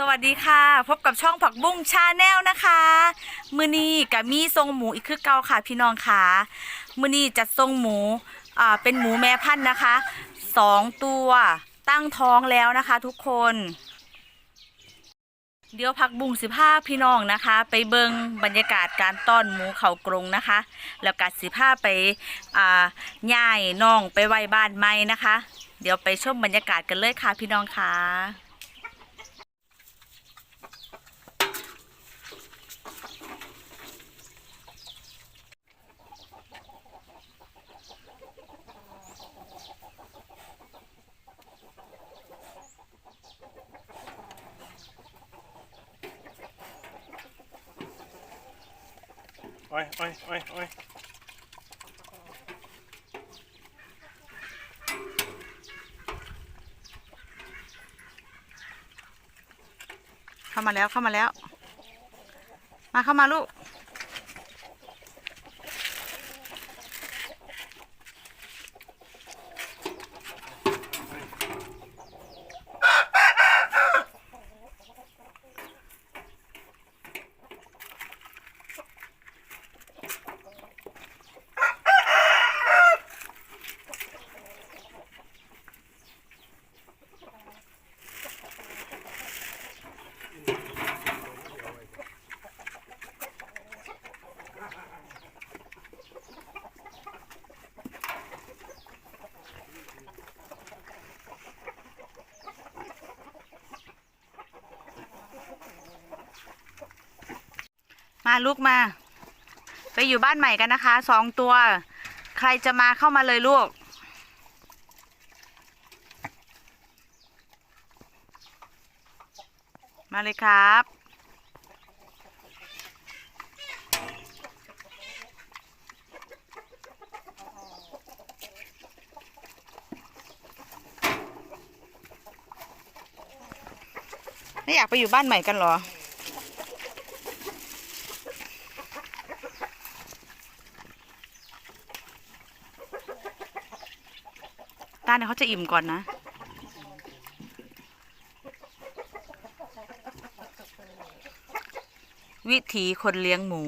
สวัสดีค่ะ พบกับช่องผักบุ้งชาแนลนะคะ มือนี้กับมีทรงหมูอีกคือเก่าค่ะพี่น้องค่ะ มือนี้จัดทรงหมูอ่าเป็นหมูแม่พันธุ์นะคะสองตัวตั้งท้องแล้วนะคะทุกคน เดี๋ยวผักบุ้งสิผ้าพี่น้องนะคะ ไปเบิงบรรยากาศการต้อนหมูเขากรงนะคะ แล้วกัดสิผ้าไปอ่าย่ายน้องไปไว้บ้านใหม่นะคะ เดี๋ยวไปชมบรรยากาศกันเลยค่ะพี่น้องค่ะ อ้ยอ้ยอ้ยอ้ยเข้ามาแล้วเข้ามาแล้ว มาเข้ามาลูก ลูกมา ไปอยู่บ้านใหม่กันนะคะสองตัว ใครจะมาเข้ามาเลยลูก มาเลยครับ ไม่อยากไปอยู่บ้านใหม่กันเหรอ เนี่ยเขาจะอิ่มก่อนนะวิถีคนเลี้ยงหมู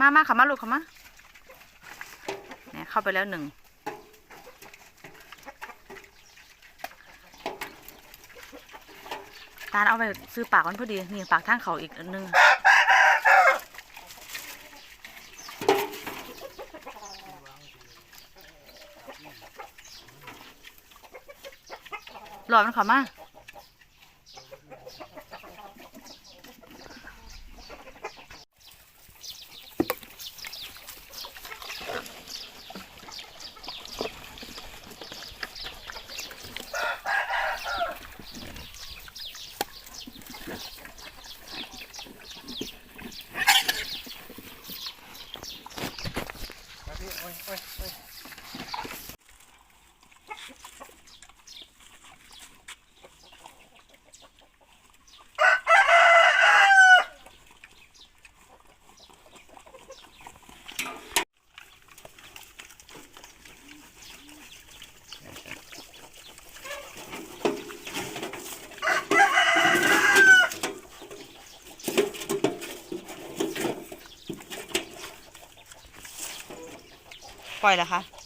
มามาขามาลูกขามา เนี่ยเข้าไปแล้วหนึ่ง ตาลเอาไปซื้อปากมันพอดี นี่ปากทางเขาอีกอันหนึง อดมันเขามามา ปล่อยแล้วคะ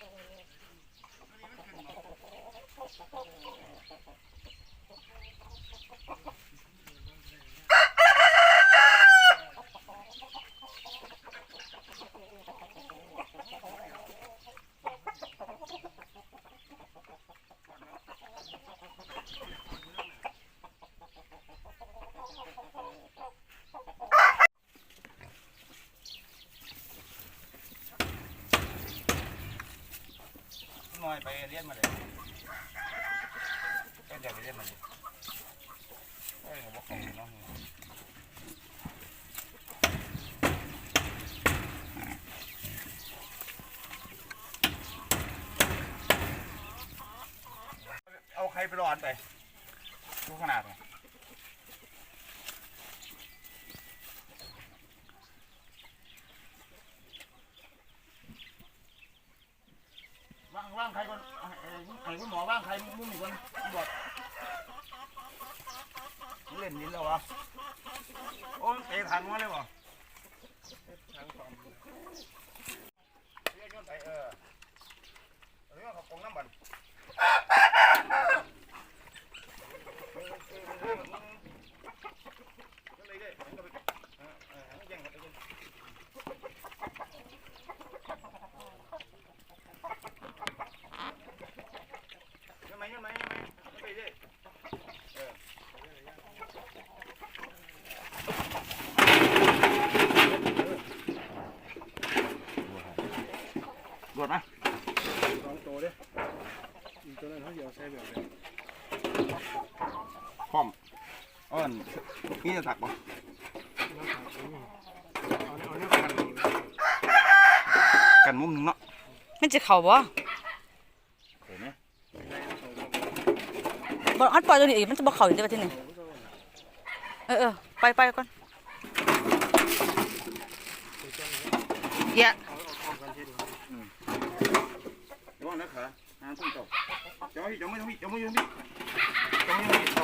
killing นมาเลยก็อยากไปเย็นมาเลยเอ้ยผมบอกของน้องเอาใครไปรอนไปดูขนาดไหนว่างว่างใครคนไอ้ไอ้คุณ หมอว่างใครมุ่งอีกคนบอกเล่นนินแล้ววะโอ้เตะถังมาเลยบ่ถังสองเรียกย้อนไปเออเรื่องของกองน้ำบัน ยังไงยังไงยังไงไปดิเออรวดไหม สองตัวเด้อีกตัวนั้นเขาเดี๋ยวใช้แบบนี้ พร้อมอ้อน นี่จะตักป่ะแล้วขาดตรงนี้เอาเอาเนี่ยกันนี่กันมุมหนึ่งเนาะมันจะเข่าบ่เห็นไหมบ่อันปล่อยตัวนี้อีกมันจะบ่เข่าอยู่ในประเทศนี้เออเออไปไปก่อนอย่าเอาเอาเอากันทีเดียวระวังนะขาหางทุ่งตกจังไม่จังไม่จังไม่จังไม่จังไม่จังไม่จังไม่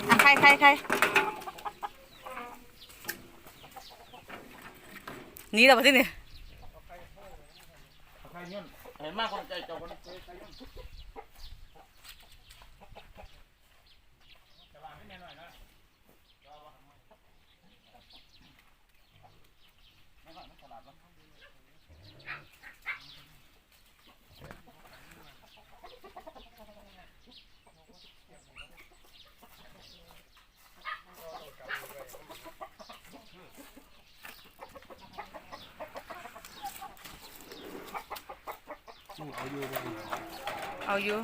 อะใครใครใครนี่เราไปทศนี้ใครเนี่ยเห็นมากคนใจเจ้าคนใครย่น เอาอยู่เลยเอาอยู่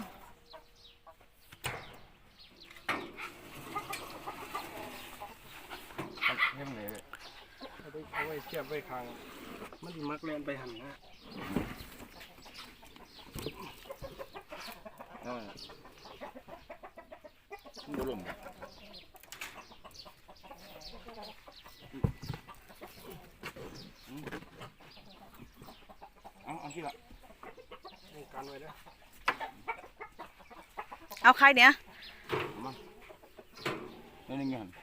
เห็นเลยเอาไปเอาไว้เทียบไว้คางมันมักแลนไปหันนะนั่นมันบุรุษเอาเอาที่ละ นี่กันไว้เด้อเอาใครเนี่ย นี่นี่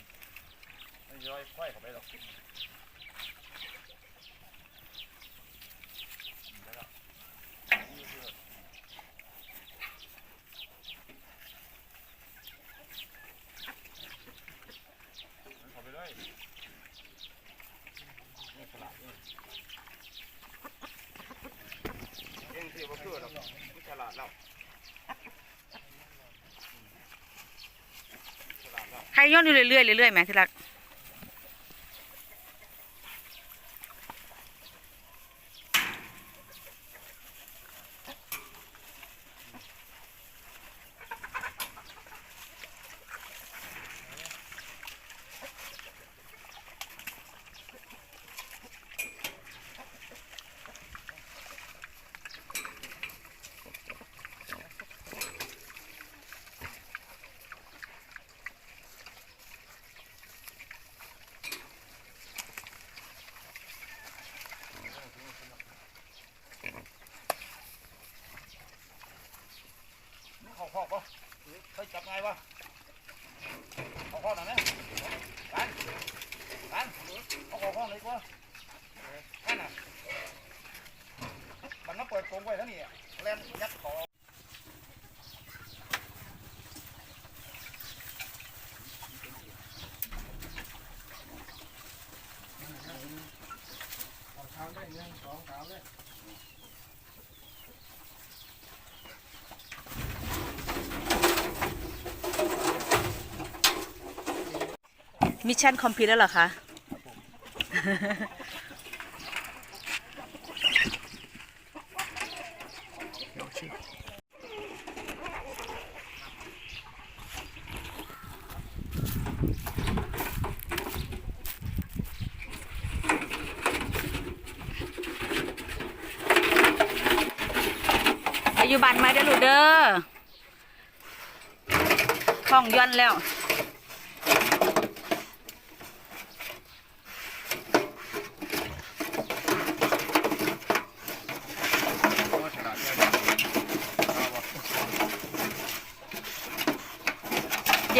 มันมันย้อยค่อยเข้าไปหรอกเอ็งทีบ่เพื่อหราไม่ฉลาดแล้ว ย้อนอยู่เรื่อยๆเรื่อยๆแหมที่รัก ปะเคยจับไงวะเขาคอหน่อยไหมกันกันเอาเขาคอหน่อยกว่านั่นน่ะมันมาเปิดโปงไว้ทั้วนี้แล่นยัดคอ เอาเท้าได้หนึ่งสองสามเลย มิชชั่นคอมพลีทแล้วเหรอคะอายุบันไหมเด้อลูกเด้อท้องย่อนแล้ว ฉลาดเลย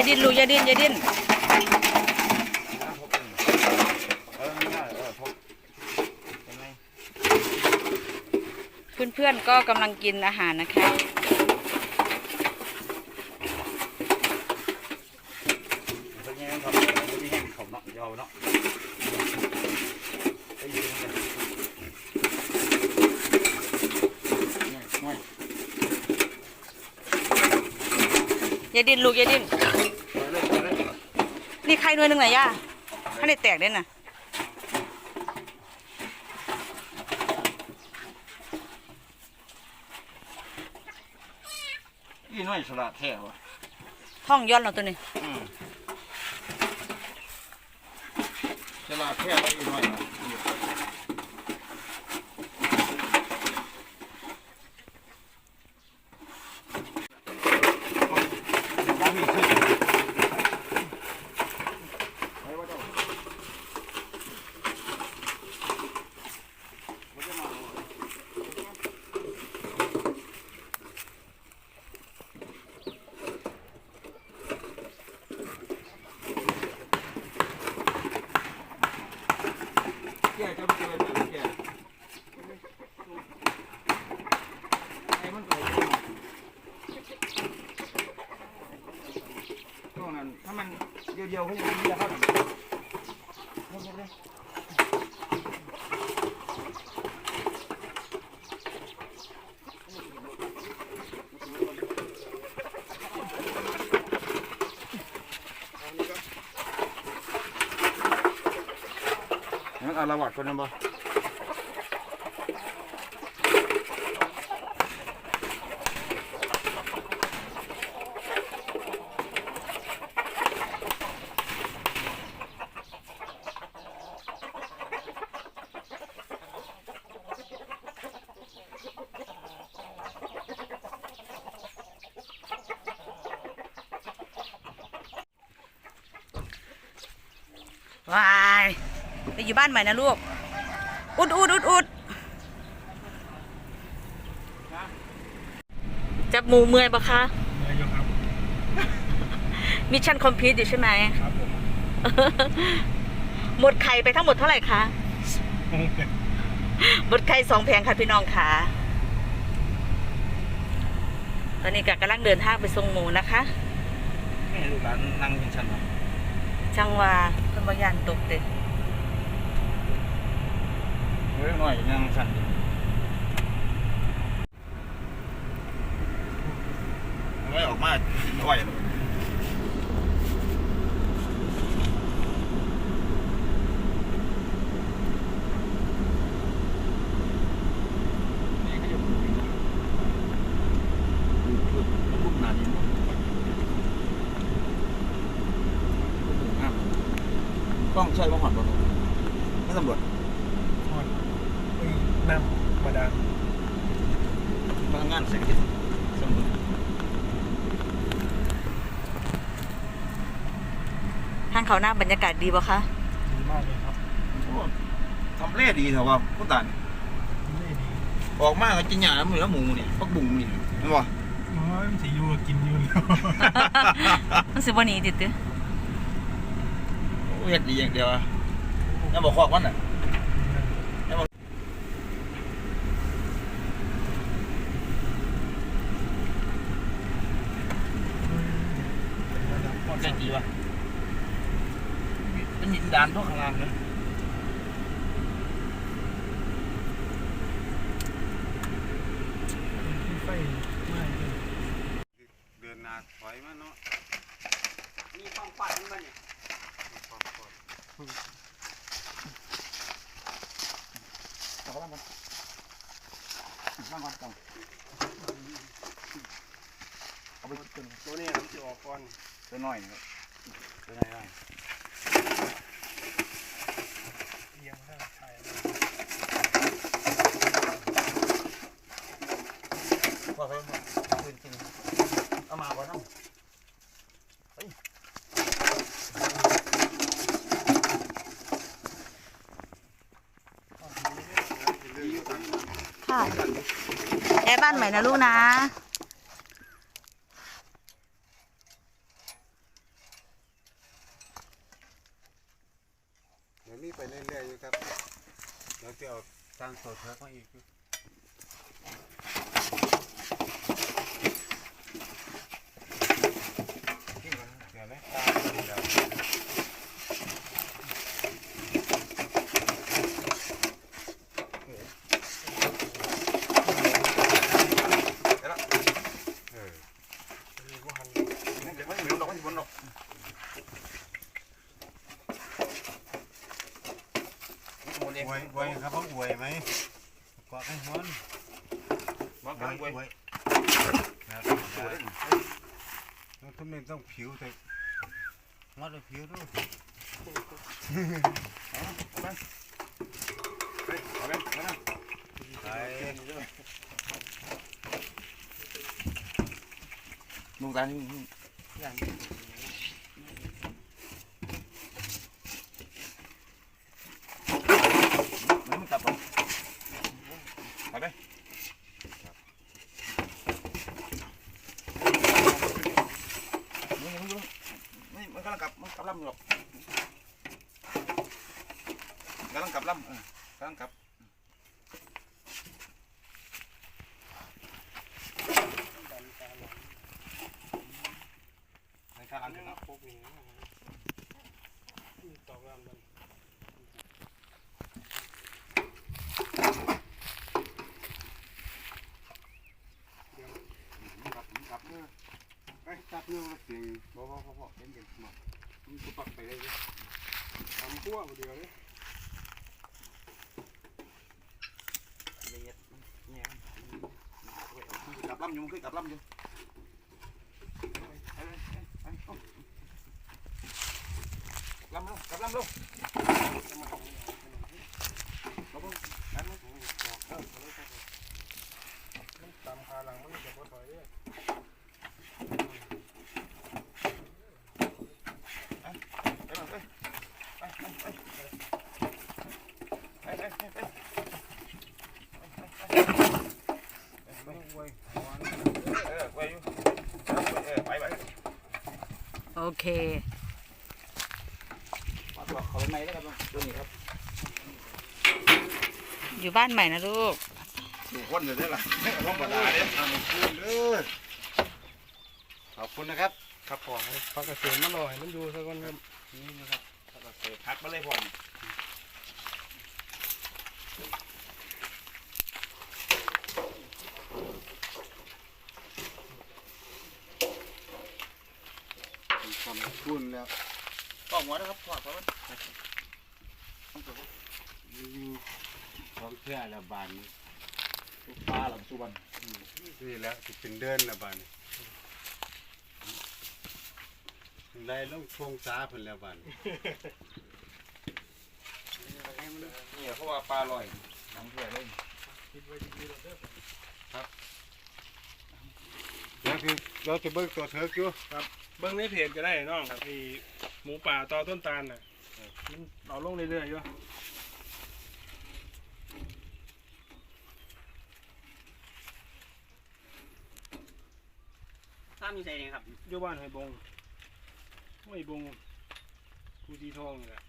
อย่าดิ้นลูกอย่าดิ้นอย่าดิ้นเออง่ายเอนเพื่อนๆก็กำลังกินอาหารนะคะยังไงครับไม่ได้แห้งเขาเนาะยาวเนาะไอ้ยิงเนี่ยง่ายอย่าดิ้นลูกอย่าดิ้น ไปเลยไปเลย นี่ไข่หน่วยหนึ่งไหนย่าถ้าได้แตกเด้น่ะอีน้อยฉลาดแท้ว่ะท้องย่อนเราตัวนี้อืมฉลาดแท้แล้วอีน้อยนะบ่มีชื่อไปว่าเจ้าบ่จะมาเอา แก่จะไม่เกินนะแก่ไอ้มันเกิดช่วงนั้นถ้ามันเดียวๆเขาจะมีเข้าหนัง งั้นอาละวัดคนนั้นบ่ วายไปอยู่ บ้านใหม่นะลูก อุดอุดอุดอุดจับหมูเมื่อยปะคะนายกครับมิชชั่นคอมพลีทอยู่ใช่ไหม ครับผมหมดไข่ไปทั้งหมดเท่าไหร่คะ หมดไข่สองแผงค่ะพี่น้องค่ะ ตอนนี้ก็กำลังเดินทางไปส่งหมูนะคะแม่ลูกหลานนั่งยังฉันวะจังหว่าเพิ่นบ่ยานตกเด้ เล็กน้อยยังสั่นไม่ออกมากินอ้อยต้องใช้ว่าหอนบอลไม่ตำรวจ เอ้ยน้ำมาดามพนักงานเศรษฐกิจสมุนทางเขาหน้าบรรยากาศดีบ่คะ ดีมากเลยครับทำเลดีเถอะว่าผู้ตานไม่ดีออกมาก็กินหญ้ามือแล้วหมูนี่ปักบุ้งนี่เห็นบ่โอ้ยมันสิอยู่กับกินอยู่แล้วมันสิบ่หนีติดติโอ้เฮ็ดดีอย่างเดียวอะยังบอกคอกมันน่ะ เป็นระดับ ใจดีวะ เป็นหินดานพวกข้างล่างเลยที่ไฟไหม้เลยเดินหนาถอยมาเนาะมีความฝันมันเนี่ยเอาละมันนั่งก่อนก่อนเอาไปเป็นตัวนี้มันจะออกก่อนตัวน้อยนะครับตัวไหนได้ เอียงข้างถ่าย พอไปพอคืนกินเอามาบ่น้ำ ค่ะแอร์บ้านใหม่นะลูกนะเดี๋ยวนี้ไปเรื่อยๆอยู่ครับเดี๋ยวจะเอาทางโซเชียลกมาอีกอยู่เดี๋ยวไหมตามไปแล้ว เออ มีพวกหัน เดี๋ยวไม่เหมือนหรอกไม่เหมือนหรอกหมดเอง อวยอวยครับว่าอวยไหมกวาดให้ฮ้อน บอกกันอวยวยครับสวยแล้วทุกเม็นต้องผิวแต่มัดด้วยผิวด้วยเอาไปเอาไปเอาไปไปลุงตานี่อย่างนี้มันมันกลับไปไปไปนี่นี่นี่มันกำลังกลับมันกลับลำอยู่หรอกกำลังกลับลำเออกำลังกลับในข้างหลั งนี่เนาะพวกนี้ตอกลำมันกลับกลับเนื้อไปกลับเนื้อเสียงบ่บ่บ่บ่เย็นเย็นมามันก็ปักไปได้เลยทำขั้วเดียวเลย กลับลำอยู่มันคือกลับลำอยู่ลำลงกลับลำลง มันตามขาหลังมันจะบ่ถอยเลย ต้องอวยฮ้อน ไปไป โอเคมาตัวเขาในแล้วครับตัวนี้ครับอยู่บ้านใหม่นะลูกดูคนอยู่ได้หรอต้องมาด่าเนี่ยเอามาคืนเด้อขอบคุณนะครับ ครับพอให้พักเกษตรมันรอให้มันอยู่ซะก่อนครับนี่นะครับพักมาเลยผม พุ่นแล้ว ก็หัวนะครับขวดเพราะมันอยู่ของแท้ละบานนี้ปลาหลังสุวรรณนี่แหล้วสิเป็นเดินละบานนี้ไล่ลงทงตาเพิ่นแล้วบานนี้นี่เพราะว่าปลาลอยหนังเถื่อนเลยเดี๋ยวคือเราจะเบิ่งตัวเถิกอยู่เบิ้งในเพจก็ได้น้องไอ หมูป่าต่อต้นตาลน่ะมันเอาลงเรื่อยๆอยู่ถ้ามีใส่เนี่ยครับอยู่บ้านห้วยบงห้วยบงภูดีทองนี่แหละ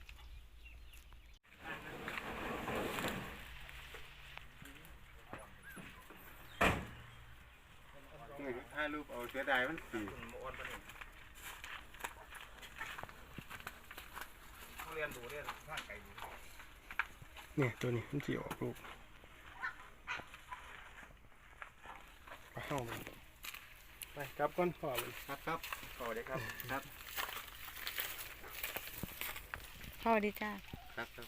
นี่ถ่ายรูปเอาเสียดายมันสี รียนดูเรียนข้างไก่อยู่เนี่ยตัวนี้มันสีออกลูกไปเข้ามันไปกลับก่อนพ่อมันครับครับสวัสดีครับครับพ่อดีจ้าครับครับ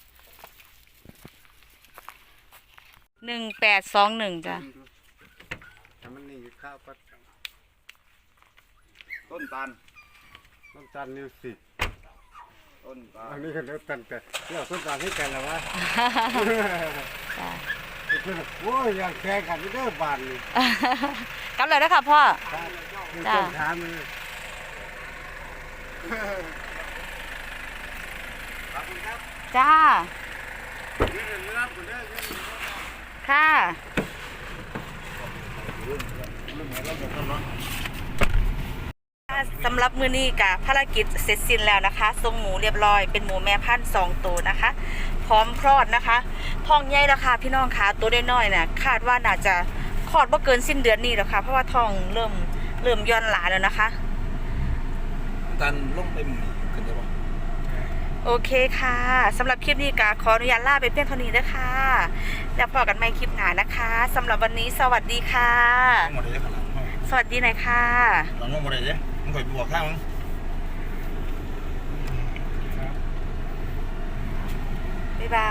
หนึ่งแปดสองหนึ่งจ้ะถ้ามันนี่ข้าวก็ต้นตาลน้ำตาลนิวสิก ต้นตาลอันนี้ก็เลิกกันแต่เรื่องต้นตาลให้กันแล้ววะจ้ะโอ้ยอย่างแข่งกันไม่ได้บานเลยกลับเลยนะคะพ่อมีจ้าต้นทานเลยจ้านี่เรื่องรับกันได้ยังค่ะ สำหรับมือนี้กับภารกิจเสร็จสิ้นแล้วนะคะทรงหมูเรียบร้อยเป็นหมูแม่พันธุ์สองตัวนะคะ พร้อมคลอดนะคะท้องใหญ่แล้วค่ะพี่น้องคะตัวน้อยๆเนี่ยคาดว่าน่าจะคลอดว่าเกินสิ้นเดือนนี้แล้วค่ะเพราะว่าท้องเริ่มเริ่มย่อนหลาแล้วนะคะตันลงไปหมุนขึ้นได้ปะโอเคค่ะสำหรับคลิปนี้ก็ขออนุญาตลาไปเพียงเท่านี้นะคะ แล้วพอกันใหม่คลิปหน้านะคะสำหรับวันนี้สวัสดีค่ะต้องหมดเลยขนาดสวัสดีหน่อยค่ะ หลังหมดเลย มึงคอยบวกข้างมึงบ๊ายบา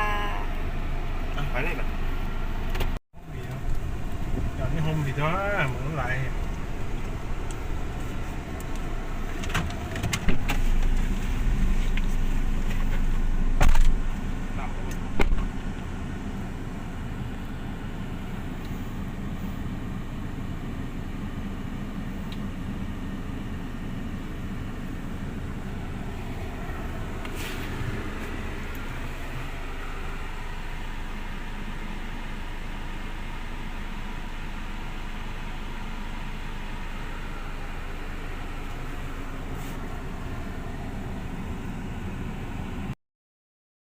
ยไปเลยแบบ